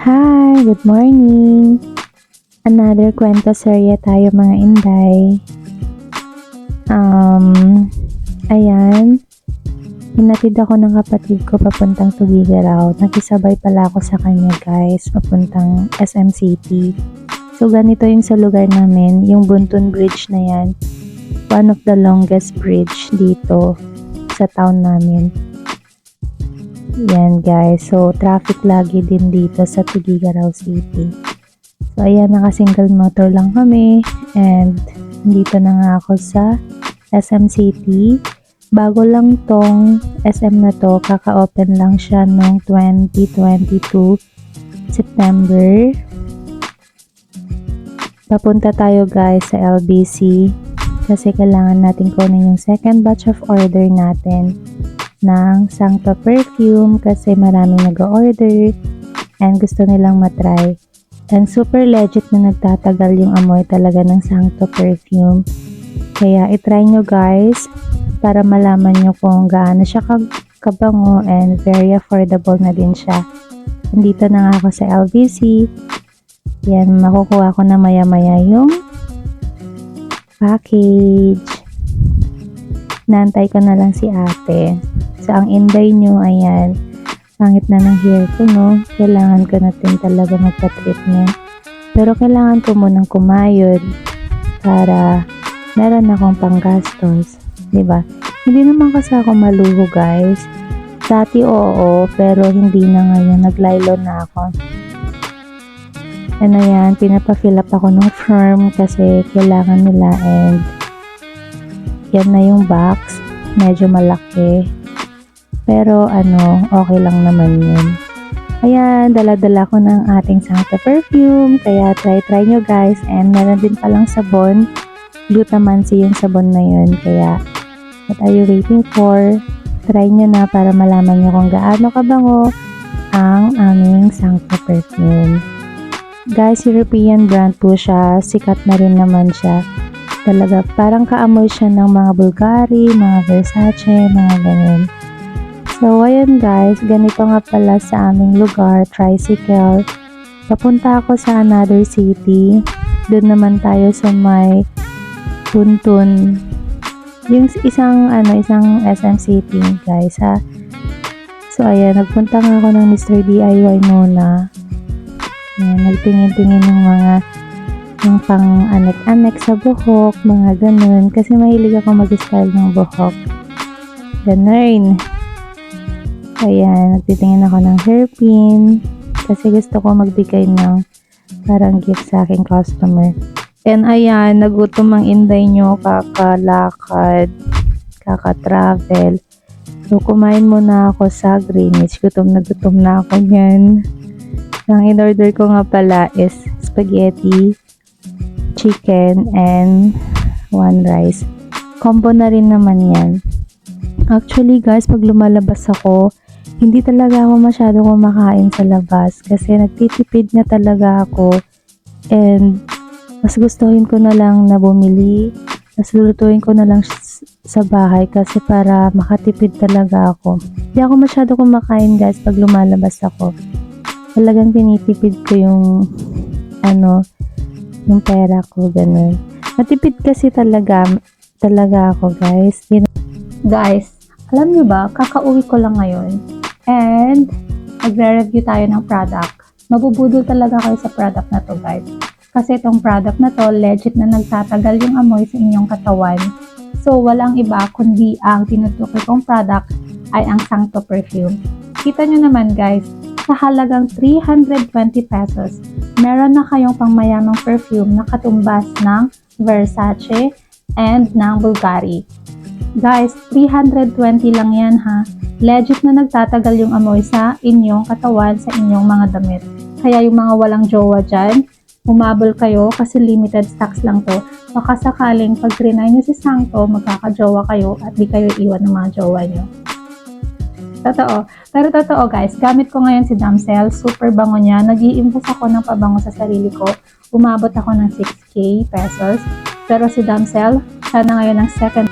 Hi! Good morning! Another kwento serye tayo mga inday. Um, ayan. Hinatid ako ng kapatid ko papuntang Tugigaraw. Nakisabay pala ako sa kanya guys, papuntang SM City. So ganito yung sa lugar namin, yung Buntun Bridge na yan. One of the longest bridge dito sa town namin. Yan guys. So, traffic lagi din dito sa Tugigaraw City. So, ayan, naka-single motor lang kami. And, dito na nga ako sa SM City. Bago lang tong SM na to, kaka-open lang siya noong 2022 September. Papunta tayo guys sa LBC kasi kailangan natin kunin yung second batch of order natin ng Sancto Perfume kasi marami nag-order and gusto nilang matry. And super legit na nagtatagal yung amoy talaga ng Sancto Perfume. Kaya itry nyo guys para malaman nyo kung gaano siya kabango and very affordable na din siya. Nandito na nga ako sa LBC. Yan, makukuha ko na maya-maya yung package. Nantay ko na lang si ate. So, ang inday nyo, ayan, pangit na ng hair ko, no? Kailangan ko na din talaga magpa-treatment. Pero kailangan ko munang kumayod para meron akong panggastos. ba? Hindi naman kasi ako maluho, guys. Dati oo, pero hindi na ngayon. Naglaylo na ako. And ayan, pinapa-fill up ako ng firm kasi kailangan nila and yan na yung box. Medyo malaki. Pero ano, okay lang naman yun. Ayan, dala-dala ko ng ating Sancta perfume. Kaya try-try nyo guys. And meron din palang sabon. Glutamansi yung sabon na yun. Kaya, what are you waiting for? Try nyo na para malaman nyo kung gaano kabango ang aming Sancta perfume. Guys, European brand po siya. Sikat na rin naman siya. Talaga, parang kaamoy siya ng mga Bulgari, mga Versace, mga ganun. So, ayun guys, ganito nga pala sa aming lugar, tricycle. Papunta ako sa another city. Doon naman tayo sa may Tuntun. Yung isang, ano, isang SM City, guys, ha. So, ayan, nagpunta nga ako ng Mr. DIY muna. Ayan, nagtingin-tingin ng mga yung pang anek-anek sa buhok, mga ganun. Kasi mahilig ako mag-style ng buhok. Ganun. Ayan, nagtitingin ako ng hairpin. Kasi gusto ko magbigay ng parang gift sa aking customer. And ayan, nagutom ang inday nyo, kakalakad, kaka-travel. So, kumain muna ako sa Greenwich. Gutom na gutom na ako yan. Ang in-order ko nga pala is spaghetti, chicken, and one rice. Combo na rin naman yan. Actually guys, pag lumalabas ako, hindi talaga ako masyado kumakain sa labas kasi nagtitipid na talaga ako and mas gustuhin ko na lang na bumili mas lulutuin ko na lang sa bahay kasi para makatipid talaga ako. Hindi ako masyado kumakain guys pag lumalabas ako. Talagang tinitipid ko yung ano, yung pera ko, ganun. Matipid kasi talaga, talaga ako guys. Guys, alam niyo ba, kakauwi ko lang ngayon and magre-review tayo ng product. Mabubudol talaga kayo sa product na to guys. Kasi itong product na to, legit na nagtatagal yung amoy sa inyong katawan. So, walang iba kundi ang tinutukoy kong product ay ang Sancto Perfume. Kita nyo naman guys, sa halagang 320 pesos, meron na kayong pangmayamang perfume na katumbas ng Versace and ng Bulgari. Guys, 320 lang yan ha. Legit na nagtatagal yung amoy sa inyong katawan, sa inyong mga damit. Kaya yung mga walang jowa dyan, humabol kayo kasi limited stocks lang to. Baka sakaling pag trinay nyo si Sangto, magkakajowa kayo at di kayo iwan ng mga jowa nyo. Totoo. Pero totoo guys, gamit ko ngayon si Damsel. Super bango niya. nag invest ako ng pabango sa sarili ko. Umabot ako ng 6K pesos. Pero si Damsel, sana ngayon ang second